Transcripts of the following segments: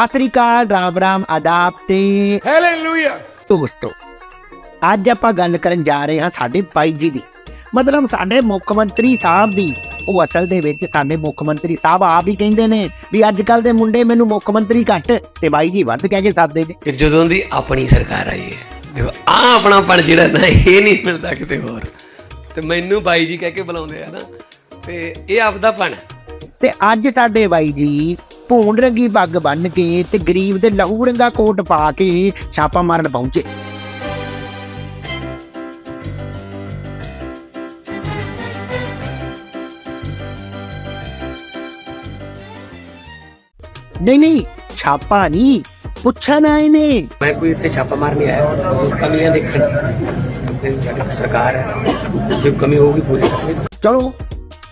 ਸਤਿ ਸ੍ਰੀ ਅਕਾਲ ਰਾਮ ਰਾਮ ਆਦਾਬ ਤੇ Hallelujah. ਦੋਸਤੋ ਅੱਜ ਆਪਾਂ ਗੱਲ ਕਰਨ ਜਾ ਰਹੇ ਹਾਂ ਸਾਡੇ ਬਾਈ ਜੀ ਦੀ। ਮਤਲਬ ਸਾਡੇ ਮੁੱਖ ਮੰਤਰੀ ਸਾਹਿਬ ਦੀ। ਉਹ ਅਸਲ ਦੇ ਵਿੱਚ ਸਾਡੇ ਮੁੱਖ ਮੰਤਰੀ ਸਾਹਿਬ ਆਪ ਹੀ ਕਹਿੰਦੇ ਨੇ ਵੀ ਅੱਜ ਕੱਲ ਦੇ ਮੁੰਡੇ ਮੈਨੂੰ ਮੁੱਖ ਮੰਤਰੀ ਘੱਟ ਤੇ ਬਾਈ ਜੀ ਵੱਧ ਕਹਿ ਕੇ ਸਾਦੇ ਨੇ। ਕਿ ਜਦੋਂ ਦੀ ਆਪਣੀ ਸਰਕਾਰ ਆਈ ਹੈ ਦੇਖੋ ਆ ਆਪਣਾਪਣ ਜਿਹੜਾ ਨਾ ਇਹ ਨਹੀਂ ਮਿਲਦਾ ਕਿਤੇ ਹੋਰ। ਤੇ ਮੈਨੂੰ ਬਾਈ ਜੀ ਕਹਿ ਕੇ ਬੁਲਾਉਂਦੇ ਆ ਨਾ ਤੇ ਇਹ ਆਪਦਾ ਪਣ ਤੇ ਅੱਜ ਸਾਡੇ ਬਾਈ ਜੀ ਭੂਣ ਰੰਗੀ ਪੱਗ ਬੰਨ ਕੇ ਤੇ ਗਰੀਬ ਦੇ ਲਹੂ ਰੰਗਾ ਕੋਟ ਪਾ ਕੇ ਛਾਪਾ ਮਾਰਨ ਪਹੁੰਚੇ। ਨਹੀਂ ਨਹੀਂ ਛਾਪਾ ਨਹੀਂ ਪੁੱਛਣ ਆਏ ਨੇ ਮੈਂ ਕੋਈ ਇੱਥੇ ਛਾਪਾ ਮਾਰ ਨਹੀਂ ਆਇਆ ਕਮੀਆਂ ਦੇਖਣ। ਸਰਕਾਰ ਹੈ ਜੋ ਕਮੀ ਹੋਊਗੀ ਪੂਰੀ। ਚਲੋ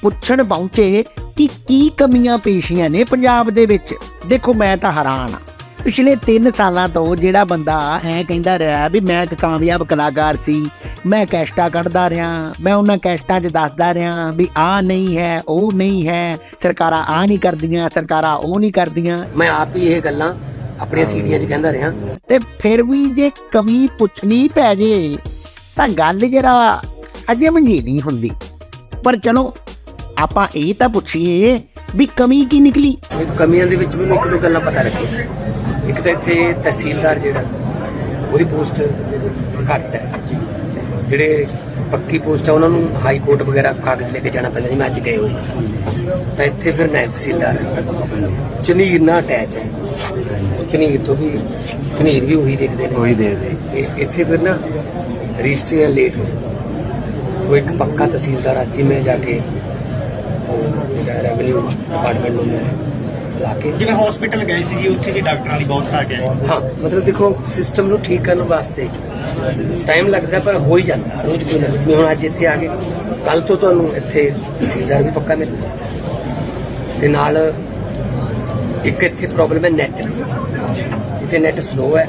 ਪੁੱਛਣ ਪਹੁੰਚੇ ਕਿ ਕੀ ਕਮੀਆਂ ਪੇਸ਼ੀਆਂ ਨੇ ਪੰਜਾਬ ਦੇ ਵਿੱਚ? ਦੇਖੋ ਮੈਂ ਤਾਂ ਹੈਰਾਨ ਆ। ਪਿਛਲੇ 3 ਸਾਲਾਂ ਤੋਂ ਜਿਹੜਾ ਬੰਦਾ ਐ ਕਹਿੰਦਾ ਰਿਹਾ ਵੀ ਮੈਂ ਇੱਕ ਕਾਮਯਾਬ ਕਲਾਕਾਰ ਸੀ ਮੈਂ ਕੈਸਟਾਂ ਕੱਢਦਾ ਰਿਹਾ ਮੈਂ ਉਹਨਾਂ ਕੈਸਟਾਂ 'ਚ ਦੱਸਦਾ ਰਿਹਾ ਵੀ ਆ ਨਹੀਂ ਹੈ ਉਹ ਨਹੀਂ ਹੈ ਸਰਕਾਰਾਂ ਆ ਨਹੀਂ ਕਰਦੀਆਂ ਸਰਕਾਰਾਂ ਉਹ ਨਹੀਂ ਕਰਦੀਆਂ। ਮੈਂ ਆਪ ਹੀ ਇਹ ਗੱਲਾਂ ਆਪਣੀਆਂ ਸੀੜੀਆਂ 'ਚ ਕਹਿੰਦਾ ਰਿਹਾ। ਤੇ ਫਿਰ ਵੀ ਜੇ ਕਮੀ ਪੁੱਛਣੀ ਪੈ ਜੇ ਤਾਂ ਗੱਲ ਜਰਾ ਅਜੇ ਮੰਗੀ ਨਹੀਂ ਹੁੰਦੀ। ਪਰ ਚਲੋ ਆਪਾਂ ਇਹ ਤਾਂ ਪੁੱਛੀਏ ਵੀ ਕਮੀ ਕੀ ਨਿਕਲੀ? ਇਹ ਕਮੀਆਂ ਦੇ ਵਿੱਚ ਮੈਨੂੰ ਇੱਕ ਦੋ ਗੱਲਾਂ ਪਤਾ ਲੱਗੀਆਂ। ਇੱਕ ਤਾਂ ਇੱਥੇ ਤਹਿਸੀਲਦਾਰ ਜਿਹੜਾ ਉਹਦੀ ਪੋਸਟ ਘੱਟ ਹੈ। ਜਿਹੜੇ ਪੱਕੀ ਪੋਸਟ ਆ ਉਹਨਾਂ ਨੂੰ ਹਾਈ ਕੋਰਟ ਵਗੈਰਾ ਕਾਗਜ਼ ਲੈ ਕੇ ਜਾਣਾ ਪੈਂਦਾ ਜਿਵੇਂ ਅੱਜ ਗਏ ਹੋਏ। ਤਾਂ ਇੱਥੇ ਫਿਰ ਨਾਇਬ ਤਹਿਸੀਲਦਾਰ ਹੈ। ਝਨੀਰ ਨਾਲ ਅਟੈਚ ਹੈ। ਝਨੀਰ ਤੋਂ ਵੀ ਝਨੀਰ ਵੀ ਉਹੀ ਦੇਖਦੇ ਨੇ। ਉਹੀ ਦੇਖਦੇ ਇੱਥੇ ਫਿਰ ਨਾ ਰਜਿਸਟਰੀਆਂ ਲੇਟ ਹੋ ਉਹ ਇੱਕ ਪੱਕਾ ਤਹਿਸੀਲਦਾਰ ਅੱਜ ਹੀ ਮੈਂ ਜਾ ਕੇ ਰੈਵਨਿਊ ਡਿਪਾਰਟਮੈਂਟ ਨੂੰ ਮੈਂ ਲਾ ਕੇ। ਜਿਵੇਂ ਹਸਪੀਟਲ ਗਏ ਸੀ ਜੀ ਉੱਥੇ ਦੀ ਡਾਕਟਰਾਂ ਦੀ ਬਹੁਤ ਘਾਟ ਹੈ। ਹਾਂ ਮਤਲਬ ਦੇਖੋ ਸਿਸਟਮ ਨੂੰ ਠੀਕ ਕਰਨ ਵਾਸਤੇ ਟਾਈਮ ਲੱਗਦਾ ਪਰ ਹੋ ਹੀ ਜਾਂਦਾ। ਰੋਜ਼ ਕੋਈ ਨਾ? ਕੋਈ। ਜਿਵੇਂ ਹੁਣ ਅੱਜ ਇੱਥੇ ਆ ਗਏ। ਕੱਲ ਤੋਂ ਤੁਹਾਨੂੰ ਇੱਥੇ ਤਹਿਸੀਲਦਾਰ ਵੀ ਪੱਕਾ ਮਿਲ। ਤੇ ਨਾਲ ਇੱਕ ਇੱਥੇ ਪ੍ਰੋਬਲਮ ਹੈ ਨੈਟ ਇੱਥੇ ਨੈਟ ਸਲੋ ਹੈ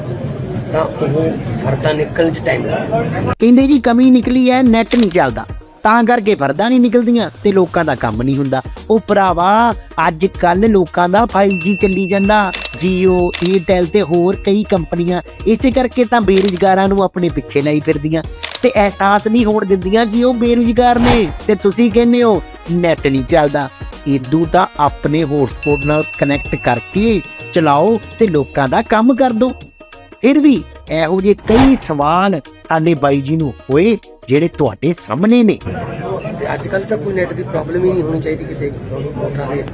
ਤਾਂ ਉਹ ਫਰਦਾ ਨਿਕਲਣ ਚ ਟਾਈਮ ਲੱਗਦਾ। ਕਹਿੰਦੇ ਜੀ ਕਮੀ ਨਿਕਲੀ ਹੈ ਨੈਟ ਨਹੀਂ ਚੱਲਦਾ। ਤਾਂ ਕਰਕੇ ਫਰਦਾਂ ਨਹੀਂ ਨਿਕਲਦੀਆਂ ਤੇ ਲੋਕਾਂ ਦਾ ਕੰਮ ਨਹੀਂ ਹੁੰਦਾ। ਉਹ ਭਰਾਵਾ ਅੱਜ ਕੱਲ ਲੋਕਾਂ ਦਾ 5G ਚੱਲੀ ਜਾਂਦਾ। Jio, Airtel ਤੇ ਹੋਰ ਕਈ ਕੰਪਨੀਆਂ, ਇਸੇ ਕਰਕੇ ਤਾਂ ਬੇਰੁਜ਼ਗਾਰਾਂ ਨੂੰ ਆਪਣੇ ਪਿੱਛੇ ਲਈ ਫਿਰਦੀਆਂ। ਤੇ ਅਹਿਸਾਸ ਨਹੀਂ ਹੋਣ ਦਿੰਦੀਆਂ ਕਿ ਉਹ ਬੇਰੁਜ਼ਗਾਰ ਨੇ। ਤੇ ਤੁਸੀਂ ਕਹਿੰਦੇ ਹੋ ਨੈਟ ਨਹੀਂ ਚੱਲਦਾ। ਇਦੂ ਤਾਂ ਆਪਣੇ ਹੌਟਸਪੌਟ ਨਾਲ ਕਨੈਕਟ ਕਰਕੇ ਚਲਾਓ ਤੇ ਲੋਕਾਂ ਦਾ ਕੰਮ ਕਰ ਦਿਓ। ਫਿਰ ਵੀ ਇਹੋ ਜਿਹੇ ਕਈ ਸਵਾਲ ਸਾਡੇ ਬਾਈ ਜੀ ਨੂੰ ਹੋਏ ਜਿਹੜੇ ਤੁਹਾਡੇ ਸਾਹਮਣੇ ਨੇ। ਤੇ ਅੱਜ ਕੱਲ ਤਾਂ ਕੋਈ ਨੈਟ ਦੀ ਪ੍ਰੋਬਲਮ ਹੀ ਨਹੀਂ ਹੋਣੀ ਚਾਹੀਦੀ ਕਿਤੇ ਮੋਟਰਾਂ ਦੇ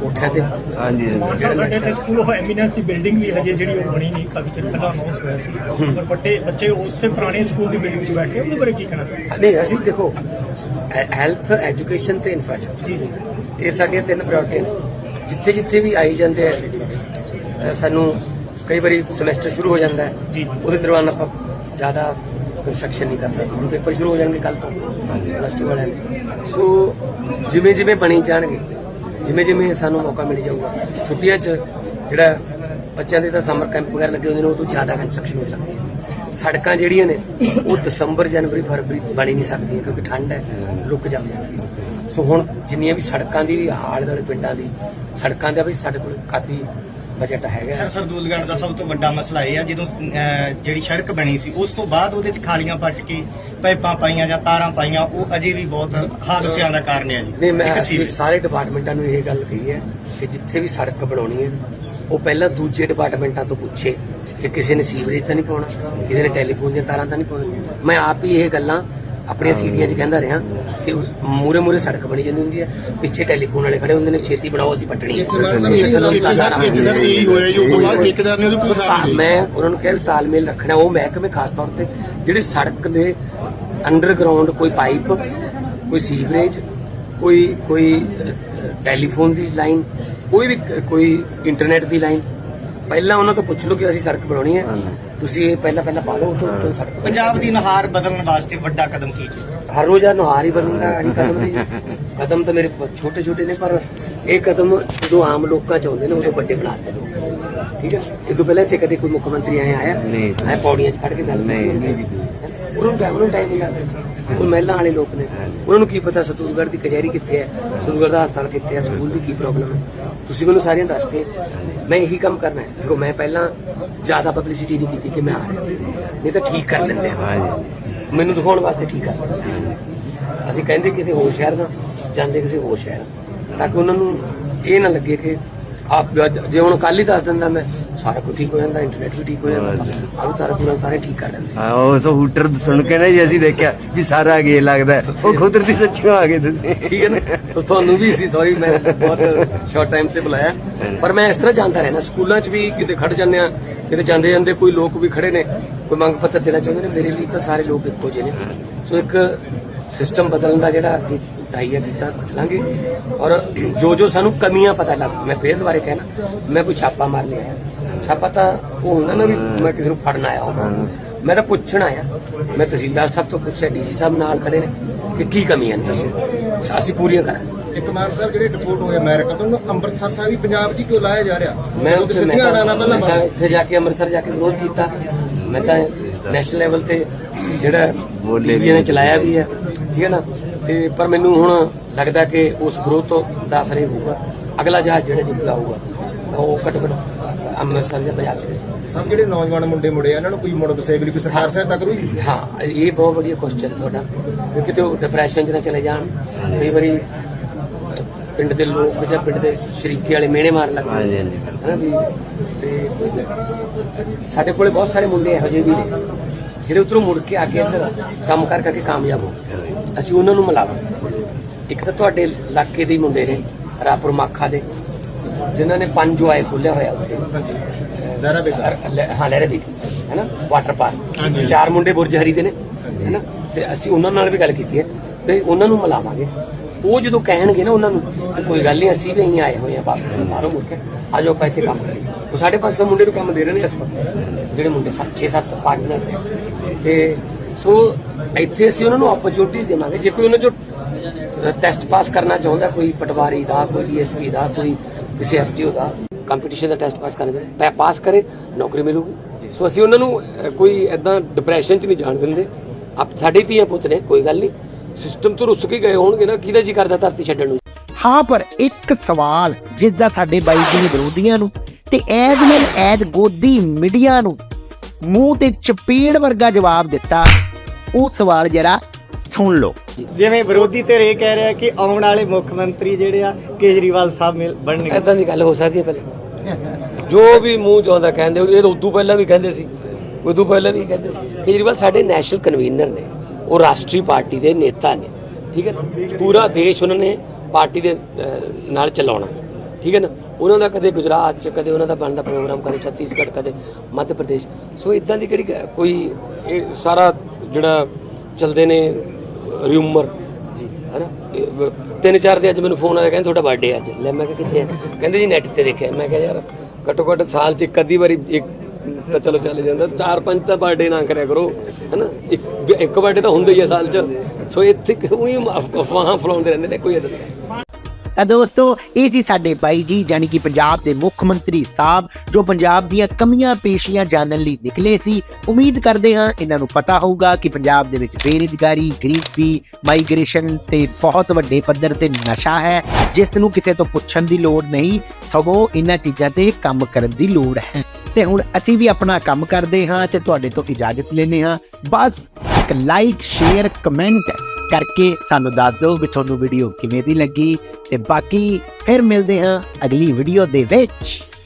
ਕੋਠਿਆਂ ਤੇ। ਹਾਂਜੀ ਸਾਡੇ ਸਕੂਲ ਆਫ ਐਮੀਨੈਂਸ ਦੀ ਬਿਲਡਿੰਗ ਵੀ ਹਜੇ ਜਿਹੜੀ ਉਹ ਬਣੀ ਨਹੀਂ ਕਾਫੀ ਚਿਰ ਪਹਿਲਾਂ ਅਨਾਉਂਸ ਹੋਇਆ ਸੀ। ਪਰ ਵੱਡੇ ਬੱਚੇ ਉਸੇ ਪੁਰਾਣੇ ਸਕੂਲ ਦੀ ਬਿਲਡਿੰਗ 'ਚ ਬੈਠੇ ਉਹਦੇ ਬਾਰੇ ਕੀ ਕਹਿਣਾ ਨਹੀਂ ਅਸੀਂ ਦੇਖੋ ਹੈਲਥ ਐਜੂਕੇਸ਼ਨ ਤੇ ਇਨਫਰਾਸਟ੍ਰਕਚਰ ਜੀ ਜੀ। ਇਹ ਸਾਡੀਆਂ ਤਿੰਨ ਪ੍ਰਾਇੋਰਟੀਆਂ ਨੇ। ਜਿੱਥੇ ਜਿੱਥੇ ਵੀ ਆਈ ਜਾਂਦੇ ਆ ਸਾਨੂੰ ਕਈ ਵਾਰੀ ਸਮੈਸਟਰ ਸ਼ੁਰੂ ਹੋ ਜਾਂਦਾ ਹੈ। ਜੀ। ਉਹਦੇ ਦੌਰਾਨ ਆਪਾਂ ਜ਼ਿਆਦਾ ਕੰਸਟਰਕਸ਼ਨ ਨਹੀਂ ਕਰ ਸਕਦੇ ਹੁਣ ਪੇਪਰ ਸ਼ੁਰੂ ਹੋ ਜਾਣਗੇ ਕੱਲ ਤੋਂ ਪਲੱਸ 2 ਵਾਲਿਆਂ ਦੇ ਸੋ ਜਿਵੇਂ ਜਿਵੇਂ ਬਣੀ ਜਾਣਗੇ ਜਿਵੇਂ ਜਿਵੇਂ ਸਾਨੂੰ ਮੌਕਾ ਮਿਲ ਜਾਊਗਾ ਛੁੱਟੀਆਂ 'ਚ ਜਿਹੜਾ ਬੱਚਿਆਂ ਦੇ ਤਾਂ ਸਮਰ ਕੈਂਪ ਵਗੈਰਾ ਲੱਗੇ ਹੁੰਦੇ ਨੇ ਉਹ ਤੋਂ ਜ਼ਿਆਦਾ ਕੰਸਟਰਕਸ਼ਨ ਹੋ ਸਕਦੀ ਹੈ ਸੜਕਾਂ ਜਿਹੜੀਆਂ ਨੇ ਉਹ ਦਸੰਬਰ ਜਨਵਰੀ ਫਰਵਰੀ ਬਣੀ ਨਹੀਂ ਸਕਦੀਆਂ ਕਿਉਂਕਿ ਠੰਡ ਹੈ ਰੁਕ ਜਾਂਦੀਆਂ ਸੋ ਹੁਣ ਜਿੰਨੀਆਂ ਵੀ ਸੜਕਾਂ ਦੀ ਵੀ ਹਾਲ ਵਾਲੇ ਪਿੰਡਾਂ ਦੀ ਸੜਕਾਂ ਦਾ ਵੀ ਸਾਡੇ ਕੋਲ ਕਾਫੀ ਬਜਟ ਹੈਗਾ ਸਰ ਸਰਦੂਲਗੜ੍ਹ ਦਾ ਸਭ ਤੋਂ ਵੱਡਾ ਮਸਲਾ ਇਹ ਆ ਜਦੋਂ ਜਿਹੜੀ ਸੜਕ ਬਣੀ ਸੀ ਉਸ ਤੋਂ ਬਾਅਦ ਉਹਦੇ 'ਚ ਖਾਲੀਆਂ ਪੱਟ ਕੇ ਪਾਈਪਾਂ ਪਾਈਆਂ ਜਾਂ ਤਾਰਾਂ ਪਾਈਆਂ ਉਹ ਅਜੇ ਵੀ ਬਹੁਤ ਹਾਦਸਿਆਂ ਦਾ ਕਾਰਨ ਹੈ ਜੀ ਨਹੀਂ ਮੈਂ। ਸਾਰੇ ਡਿਪਾਰਟਮੈਂਟਾਂ ਨੂੰ ਇਹ ਗੱਲ ਕਹੀ ਹੈ ਕਿ ਜਿੱਥੇ ਵੀ ਸੜਕ ਬਣਾਉਣੀ ਹੈ ਉਹ ਪਹਿਲਾਂ ਦੂਜੇ ਡਿਪਾਰਟਮੈਂਟਾਂ ਤੋਂ ਪੁੱਛੇ ਕਿ ਕਿਸੇ ਨੇ ਸੀਵਰੇਜ ਤਾਂ ਨਹੀਂ ਪਾਉਣਾ ਕਿਸੇ ਨੇ ਟੈਲੀਫੋਨ ਦੀਆਂ ਤਾਰਾਂ ਤਾਂ ਨਹੀਂ ਪਾਉਣੀਆਂ ਮੈਂ ਆਪ ਹੀ ਇਹ ਗੱਲਾਂ ਆਪਣੀਆਂ ਸੀੜੀਆਂ 'ਚ ਕਹਿੰਦਾ ਰਿਹਾ ਕਿ ਮੂਰੇ ਮੂਰੇ ਸੜਕ ਬਣੀ ਜਾਂਦੀ ਹੁੰਦੀ ਹੈ ਪਿੱਛੇ ਟੈਲੀਫੋਨ ਵਾਲੇ ਖੜੇ ਹੁੰਦੇ ਨੇ ਛੇਤੀ ਬਣਾਓ ਅਸੀਂ ਪੱਟਣੀ ਹੈ। ਮੈਂ ਉਹਨਾਂ ਨੂੰ ਕਿਹਾ ਤਾਲਮੇਲ ਰੱਖਣਾ ਉਹ ਮਹਿਕਮੇ ਖਾਸ ਤੌਰ ਤੇ ਜਿਹੜੇ ਸੜਕ ਦੇ ਅੰਡਰਗਰਾਉਂਡ ਕੋਈ ਪਾਈਪ ਕੋਈ ਸੀਵਰੇਜ ਕੋਈ ਕੋਈ ਟੈਲੀਫੋਨ ਦੀ ਲਾਈਨ ਕੋਈ ਵੀ ਕੋਈ ਇੰਟਰਨੈਟ ਦੀ ਲਾਈਨ ਪਹਿਲਾਂ ਉਹਨਾਂ ਤੋਂ ਪੁੱਛ ਲਓ ਕਿ ਅਸੀਂ ਸੜਕ ਬਣਾਉਣੀ ਹੈ। ਤੁਸੀਂ ਇਹ ਪਹਿਲਾਂ ਪਹਿਲਾਂ ਪਾ ਲਓ ਉਦੋਂ ਉਦੋਂ ਸੜਕ ਪੰਜਾਬ ਦੀ ਨਹਾਰ ਬਦਲਣ ਵਾਸਤੇ ਵੱਡਾ ਕਦਮ ਕੀ ਜੀ? ਹਰ ਰੋਜ਼ ਆ ਨੁਹਾਰ ਹੀ ਬਦਲਦਾ ਹੈ ਕਦਮ ਨਹੀਂ ਕਦਮ ਤਾਂ ਮੇਰੇ ਛੋਟੇ ਛੋਟੇ ਨੇ ਪਰ ਇਹ ਕਦਮ ਜਦੋਂ ਆਮ ਲੋਕਾਂ ਚ ਆਉਂਦੇ ਨੇ ਉਦੋਂ ਵੱਡੇ ਬਣਾਉਂਦੇ ਨੇ। ਠੀਕ ਹੈ? ਇਹ ਤੋਂ ਪਹਿਲਾਂ ਇੱਥੇ ਕਦੇ ਕੋਈ ਮੁੱਖ ਮੰਤਰੀ ਆਇਆ ਆਇਆ ਨਹੀਂ ਆਇਆ ਪੌੜੀਆਂ 'ਚ ਖੜ ਕੇ ਗੱਲ ਨਹੀਂ ਉਹਨਾਂ। ਨੂੰ ਟਾਈਮ ਟਾਈਮ ਨਹੀਂ ਲੱਗਦਾ ਸੀ। ਕੋਈ ਮਹਿਲਾਂ ਵਾਲੇ ਲੋਕ ਨੇ। ਉਹਨਾਂ ਨੂੰ ਕੀ ਪਤਾ ਸਤੂਰਗੜ੍ਹ ਦੀ ਕਚਹਿਰੀ ਕਿੱਥੇ ਹੈ ਸਤੂਰਗੜ੍ਹ ਦਾ ਹਸਪਤਾਲ ਕਿੱਥੇ ਹੈ ਸਕੂਲ ਦੀ ਕੀ ਪ੍ਰੋਬਲਮ ਹੈ। ਤੁਸੀਂ ਮੈਨੂੰ ਸਾਰੀਆਂ ਦੱਸਦੇ ਮੈਂ ਇਹੀ ਕੰਮ ਕਰਨਾ ਹੈ ਦੇਖੋ ਮੈਂ ਪਹਿਲਾਂ ਜ਼ਿਆਦਾ ਪਬਲਿਸਿਟੀ ਨਹੀਂ ਕੀਤੀ ਕਿ ਮੈਂ ਆ ਰਿਹਾ ਨਹੀਂ ਤਾਂ ਠੀਕ ਕਰ ਲੈਂਦੇ ਹਾਂਜੀ ਮੈਨੂੰ ਦਿਖਾਉਣ ਵਾਸਤੇ ਠੀਕ ਆ। ਅਸੀਂ ਕਹਿੰਦੇ ਕਿਸੇ ਹੋਰ ਸ਼ਹਿਰ ਦਾ ਜਾਂਦੇ ਕਿਸੇ ਹੋਰ ਸ਼ਹਿਰ ਤਾਂ ਕਿ ਉਹਨਾਂ ਨੂੰ ਇਹ ਨਾ ਲੱਗੇ ਕਿ ਆਪ ਜੇ ਹੁਣ ਕੱਲ ਹੀ ਦੱਸ ਦਿੰਦਾ ਮੈਂ ਸਾਰਾ ਕੁਝ ਠੀਕ ਹੋ ਜਾਂਦਾ ਇੰਟਰਨੈਟ ਵੀ ਠੀਕ ਹੋ ਜਾਂਦਾ ਆਹ ਵੀ ਸਾਰਾ ਪੂਰਾ ਸਾਰੇ ਠੀਕ ਕਰ ਲੈਂਦੇ ਹਾਂ ਉਹ ਸੋ ਹੂਟਰ ਸੁਣ ਕੇ ਨਾ ਜੀ ਅਸੀਂ ਦੇਖਿਆ ਵੀ ਸਾਰਾ ਗੇ ਲੱਗਦਾ ਹੈ। ਉਹ ਕੁਦਰਤੀ ਸੱਚਿਓ ਆ ਗਏ ਤੁਸੀਂ। ਠੀਕ ਹੈ ਨਾ? ਸੋ ਤੁਹਾਨੂੰ ਵੀ ਸੀ ਸੌਰੀ ਮੈਂ ਬਹੁਤ ਸ਼ਾਰਟ ਟਾਈਮ ਤੇ ਬੁਲਾਇਆ। ਪਰ ਮੈਂ ਇਸ ਤਰ੍ਹਾਂ ਜਾਂਦਾ ਰਹਿਣਾ ਸਕੂਲਾਂ 'ਚ ਵੀ ਕਿਤੇ ਖੜ ਜਾਂਦੇ ਆ ਕਿਤੇ ਜਾਂਦੇ ਜਾਂਦੇ ਕੋਈ ਲੋਕ ਵੀ ਖੜੇ ਨੇ ਕੋਈ ਮੰਗ ਪੱਤਰ ਦੇਣਾ ਚਾਹੁੰਦੇ ਨੇ ਮੇਰੇ ਲਈ ਤਾਂ ਸਾਰੇ ਲੋਕ ਇੱਕੋ ਜਿਹੇ ਨੇ। ਸੋ ਇੱਕ ਸਿਸਟਮ ਬਦਲਣ ਦਾ ਜਿਹੜਾ ਅਸੀਂ ਤਹੀਆ ਕੀਤਾ ਬਦਲਾਂਗੇ। ਔਰ ਜੋ ਜੋ ਸਾਨੂੰ ਕਮੀਆਂ ਪਤਾ ਲੱਗ ਮੈਂ ਫੇਰ ਦੁਬਾਰੇ ਕਹਿਣਾ ਮੈਂ ਕੋਈ ਛਾਪਾ ਮਾਰ ਲਿਆ ਛਾਪਾ ਤਾਂ ਉਹ ਹੁੰਦਾ ਨਾ ਵੀ ਮੈਂ ਕਿਸੇ ਨੂੰ ਫੜਨ ਆਇਆ ਹਾਂ। ਮੈਂ ਤਾਂ ਪੁੱਛਣ ਆਇਆ। ਮੈਂ ਤਹਿਸੀਲਦਾਰ ਸਾਹਿਬ ਤੋਂ ਪੁੱਛਿਆ ਡੀਸੀ ਸਾਹਿਬ ਨਾਲ ਖੜੇ ਨੇ ਕਿ ਕੀ ਕਮੀਆਂ ਨੇ ਦੱਸੋ ਅਸੀਂ ਪੂਰੀਆਂ ਕਰਾਂਗੇ। ਇੱਕ ਮਾਨ ਸਾਹਿਬ ਜਿਹੜੇ ਡਿਪੋਰਟ ਹੋਏ ਅਮਰੀਕਾ ਤੋਂ ਉਹਨੂੰ ਅੰਮ੍ਰਿਤਸਰ ਸਾਹਿਬ ਵੀ ਪੰਜਾਬ 'ਚ ਹੀ ਕਿਉਂ ਲਾਇਆ ਜਾ ਰਿਹਾ? ਮੈਂ ਉੱਥੇ ਮੈਂ ਸਿੱਧੀਆਂ ਆਣਾ ਨਾ ਤਾਂ ਜਾ ਕੇ ਅੰਮ੍ਰਿਤਸਰ ਜਾ ਕੇ ਵਿਰੋਧ ਕੀਤਾ। ਮੈਂ ਤਾਂ ਨੈਸ਼ਨਲ ਲੈਵਲ ਤੇ ਜਿਹੜਾ ਬੋਲੇ। ਨੇ ਚਲਾਇਆ ਵੀ ਹੈ ਠੀਕ ਹੈ ਨਾ? ਤੇ ਪਰ ਮੈਨੂੰ ਹੁਣ ਲੱਗਦਾ ਕਿ ਉਸ ਵਿਰੋਧ ਤੋਂ ਦਾ ਅਸਰ ਇਹ ਹੋਊਗਾ। ਅਗਲਾ ਜਹਾਜ਼ ਜਿਹੜਾ ਨਿਕਲਾ ਹੋਊਗਾ ਉਹ ਘੱਟੋ ਘੱਟ ਅੰਮ੍ਰਿਤਸਰ ਜਾਂ ਪੰਜਾਬ ਚ। ਸਭ ਜਿਹੜੇ ਨੌਜਵਾਨ ਮੁੰਡੇ ਮੁੰਡੇ ਆ ਇਹਨਾਂ ਨੂੰ ਕੋਈ ਮੁੜ ਵਸੇਬ ਲਈ ਕੋਈ ਸਰਕਾਰ ਸਹਾਇਤਾ ਕਰੂਗੀ? ਹਾਂ ਇਹ ਬਹੁਤ ਵਧੀਆ ਕੁਐਸਚਨ ਹੈ ਤੁਹਾਡਾ। ਕਿ ਕਿਤੇ ਉਹ ਡਿਪਰੈਸ਼ਨ 'ਚ ਨਾ ਚਲੇ ਜਾਣ। ਕਈ ਵਾਰੀ ਪਿੰਡ ਦੇ ਲੋਕ ਜਾਂ ਪਿੰਡ ਦੇ ਸ਼ਰੀਕੇ ਵਾਲੇ ਮਿਹਣੇ ਮਾਰਨ ਲੱਗ ਹਾਂਜੀ, ਜਾਂਦੇ ਹਾਂਜੀ। ਹਨਾ ਵੀ ਤੇ ਸਾਡੇ ਕੋਲੇ ਬਹੁਤ ਸਾਰੇ ਮੁੰਡੇ ਇਹੋ ਜਿਹੇ ਵੀ ਨੇ ਜਿਹੜੇ ਉਧਰੋਂ ਮੁੜ ਕੇ ਆ ਕੇ ਇੱਧਰ ਕੰਮ ਕਰ ਕਰਕੇ ਕਾਮਯਾਬ ਹੋ ਗਏ। ਅਸੀਂ ਉਹਨਾਂ ਨੂੰ ਮਿਲਾਵਾਂਗੇ ਇੱਕ ਤਾਂ ਤੁਹਾਡੇ ਇਲਾਕੇ ਦੇ ਹੀ ਮੁੰਡੇ ਨੇ ਰਾਪੁਰ ਮਾਖਾ ਦੇ। ਜਿਨ੍ਹਾਂ ਨੇ ਪੰਜ ਜੁਆਏ ਖੋਲਿਆ ਹੋਇਆ ਉੱਥੇ। ਹਾਂ ਲਹਿਰੇ ਵੀ ਹੈ ਨਾ? ਵਾਟਰ ਪਾਰਕ ਚਾਰ ਮੁੰਡੇ ਬੁਰਜ ਹਰੀ ਦੇ ਨੇ ਹੈ ਨਾ? ਤੇ ਅਸੀਂ ਉਹਨਾਂ ਨਾਲ ਵੀ ਗੱਲ ਕੀਤੀ ਹੈ ਤੇ ਉਹਨਾਂ ਨੂੰ ਮਿਲਾਵਾਂਗੇ। ਉਹ ਜਦੋਂ ਕਹਿਣਗੇ ਨਾ ਉਹਨਾਂ ਨੂੰ ਕੋਈ ਗੱਲ ਨਹੀਂ ਅਸੀਂ ਵੀ અહીં ਆਏ ਹੋਏ ਆ ਬਾਹਰ- ਬਾਹਰੋਂ ਮੁੜ ਕੇ। ਆ ਜਾਓ ਆਪਾਂ ਇੱਥੇ ਕੰਮ ਕਰੀਏ। ਉਹ ਸਾਡੇ 500 ਮੁੰਡੇ ਨੂੰ ਕੰਮ ਦੇ ਰਹੇ ਨੇ ਇਸ ਵਕਤ। ਜਿਹੜੇ ਮੁੰਡੇ 6-7 ਪਾਰਟਨਰ ਨੇ ਤੇ ਸੋ ਇੱਥੇ ਅਸੀਂ ਉਹਨਾਂ ਨੂੰ ਓਪਰਚੁਨਿਟੀਜ਼ ਦੇਵਾਂਗੇ। ਜੇ ਕੋਈ ਉਹਨਾਂ ਚੋਂ ਟੈਸਟ ਪਾਸ ਕਰਨਾ ਚਾਹੁੰਦਾ ਕੋਈ ਪਟਵਾਰੀ ਦਾ ਕੋਈ ਡੀਐਸਪੀ ਦਾ ਕੋਈ ਕਿਸੇ ਐਸਟੀਓ ਦਾ ਕੰਪੀਟੀਸ਼ਨ ਦਾ ਟੈਸਟ ਪਾਸ ਕਰਨਾ ਚਾਹੁੰਦਾ। ਪਾਸ ਕਰੇ ਨੌਕਰੀ ਮਿਲੂਗੀ। ਸੋ ਅਸੀਂ ਉਹਨਾਂ ਨੂੰ ਕੋਈ ਐਦਾਂ ਡਿਪਰੈਸ਼ਨ 'ਚ ਨਹੀਂ ਜਾਣ ਦਿੰਦੇ। ਆਪ ਸਾਡੇ ਧੀਆਂ ਪੁੱਤ ਨੇ ਕੋਈ ਗੱਲ ਨਹੀਂ। ਸਿਸਟਮ ਤੋਂ ਰੁੱਸ ਕੇ ਗਏ ਹੋਣਗੇ ਨਾ ਕਿਹਦਾ ਜੀ ਕਰਦਾ ਧਰਤੀ ਛੱਡਣ ਨੂੰ? ਹਾਂ ਪਰ ਇੱਕ ਸਵਾਲ ਜਿਸ ਦਾ ਸਾਡੇ ਬਾਈ ਜੀ ਨੇ ਵਿਰੋਧੀਆਂ ਨੂੰ ਤੇ ਐਜ਼ ਵੈਲ ਐਜ਼ ਗੋਦੀ ਮੀਡੀਆ ਨੂੰ ਮੂੰਹ ਤੇ ਚਪੇੜ ਵਰਗਾ ਜਵਾਬ ਦਿੱਤਾ। ਉਹ ਸਵਾਲ ਜਰਾ ਸੁਣ ਲਓ। ਜਿਵੇਂ ਵਿਰੋਧੀ ਧਿਰ ਇਹ ਕਹਿ ਰਿਹਾ ਕਿ ਆਉਣ ਵਾਲੇ ਮੁੱਖ ਮੰਤਰੀ ਜਿਹੜੇ ਆ ਕੇਜਰੀਵਾਲ ਸਾਹਿਬ ਮਿਲ ਬਣਨਗੇ। ਐਦਾਂ ਦੀ ਗੱਲ ਹੋ ਸਕਦੀ ਹੈ ਪਹਿਲੇ। ਜੋ ਵੀ ਮੂੰਹ ਚਾਹੁੰਦਾ ਕਹਿੰਦੇ ਇਹ ਤਾਂ ਉਦੋਂ ਪਹਿਲਾਂ ਵੀ ਕਹਿੰਦੇ ਸੀ। ਉਦੋਂ ਪਹਿਲਾਂ ਵੀ ਕਹਿੰਦੇ ਸੀ। ਕੇਜਰੀਵਾਲ ਸਾਡੇ ਨੈਸ਼ਨਲ ਕਨਵੀਨਰ ਨੇ। ਉਹ ਰਾਸ਼ਟਰੀ ਪਾਰਟੀ ਦੇ ਨੇਤਾ ਨੇ। ਠੀਕ ਹੈ ਨਾ? ਪੂਰਾ ਦੇਸ਼ ਉਹਨਾਂ ਨੇ ਪਾਰਟੀ ਦੇ ਅਹ, ਨਾਲ ਚਲਾਉਣਾ। ਠੀਕ ਹੈ ਨਾ? ਉਹਨਾਂ ਦਾ ਕਦੇ ਗੁਜਰਾਤ ਚ ਕਦੇ ਉਹਨਾਂ ਦਾ ਬਣਦਾ ਪ੍ਰੋਗਰਾਮ ਕਦੇ ਛੱਤੀਸਗੜ੍ਹ ਕਦੇ ਮੱਧ ਪ੍ਰਦੇਸ਼। ਸੋ ਇਦਾਂ ਦੀ ਕਿਹੜੀ ਗ- ਕੋਈ ਇਹ ਸਾਰਾ ਜਿਹੜਾ ਚਲਦੇ ਨੇ ਰਿਊਮਰ ਜੀ ਹੈਨਾ? ਇਹ ਤਿੰਨ ਚਾਰ ਦੇ ਅੱਜ ਮੈਨੂੰ ਫੋਨ ਆਇਆ, ਕਹਿੰਦੇ ਤੁਹਾਡਾ ਬਰਥਡੇ ਅੱਜ। ਲੈ ਮੈਂ ਕਿਹਾ ਕਿੱਥੇ ਹੈ ਕਹਿੰਦੇ ਜੀ ਨੈਟ ਤੇ ਦੇਖਿਆ। ਮੈਂ ਕਿਹਾ ਯਾਰ, ਘੱਟੋ ਘੱਟ ਸਾਲ ਚ ਇੱਕ ਅੱਧੀ ਵਾਰੀ ਇੱਕ ਤਾਂ ਚਲੋ ਚੱਲ ਜਾਂਦਾ। ਚਾਰ ਪੰਜ ਤਾਂ ਬਰਥਡੇ ਨਾ ਕਰਿਆ ਕਰੋ, ਹੈਨਾ? ਇੱਕ ਇੱਕ ਬਰਥਡੇ ਤਾਂ ਹੁੰਦਾ ਹੀ ਹੈ ਸਾਲ ਚ। ਸੋ ਇੱਥੇ ਉਹੀ ਅਫਵਾਹਾਂ ਫਲਾਉਂਦੇ ਰਹਿੰਦੇ ਨੇ, ਕੋਈ ਇਦਾਂ ਤਾਂ ਦੋਸਤੋ, ਇਹ ਸੀ ਸਾਡੇ ਬਾਈ ਜੀ ਯਾਨੀ ਕਿ ਪੰਜਾਬ ਦੇ ਮੁੱਖ ਮੰਤਰੀ ਸਾਹਿਬ, ਜੋ ਪੰਜਾਬ ਦੀਆਂ ਕਮੀਆਂ ਪੇਸ਼ੀਆਂ ਜਾਣਨ ਲਈ ਨਿਕਲੇ ਸੀ। ਉਮੀਦ ਕਰਦੇ ਹਾਂ ਇਹਨਾਂ ਨੂੰ ਪਤਾ ਹੋਊਗਾ ਕਿ ਪੰਜਾਬ ਦੇ ਵਿੱਚ ਬੇਰੁਜ਼ਗਾਰੀ, ਗਰੀਬੀ ਮਾਈਗ੍ਰੇਸ਼ਨ ਤੇ ਬਹੁਤ ਵੱਡੇ ਪੱਧਰ ਤੇ ਨਸ਼ਾ ਹੈ। ਜਿਸ ਨੂੰ ਕਿਸੇ ਤੋਂ ਪੁੱਛਣ ਦੀ ਲੋੜ ਨਹੀਂ, ਸਗੋਂ ਇਹਨਾਂ ਚੀਜ਼ਾਂ ਤੇ ਕੰਮ ਕਰਨ ਦੀ ਲੋੜ ਹੈ। ਤੇ ਹੁਣ ਅਸੀਂ ਵੀ ਆਪਣਾ ਕੰਮ ਕਰਦੇ ਹਾਂ ਤੇ ਤੁਹਾਡੇ ਤੋਂ ਇਜਾਜ਼ਤ ਲੈਨੇ ਹਾਂ। ਬਸ ਇੱਕ ਲਾਈਕ ਸ਼ੇਅਰ ਕਮੈਂਟ ਕਰਕੇ ਸਾਨੂੰ ਦੱਸ ਦਿਓ ਵੀ ਤੁਹਾਨੂੰ ਵੀਡੀਓ ਕਿਵੇਂ ਦੀ ਲੱਗੀ ਤੇ ਬਾਕੀ ਫਿਰ ਮਿਲਦੇ ਹਾਂ ਅਗਲੀ ਵੀਡੀਓ ਦੇ ਵਿੱਚ।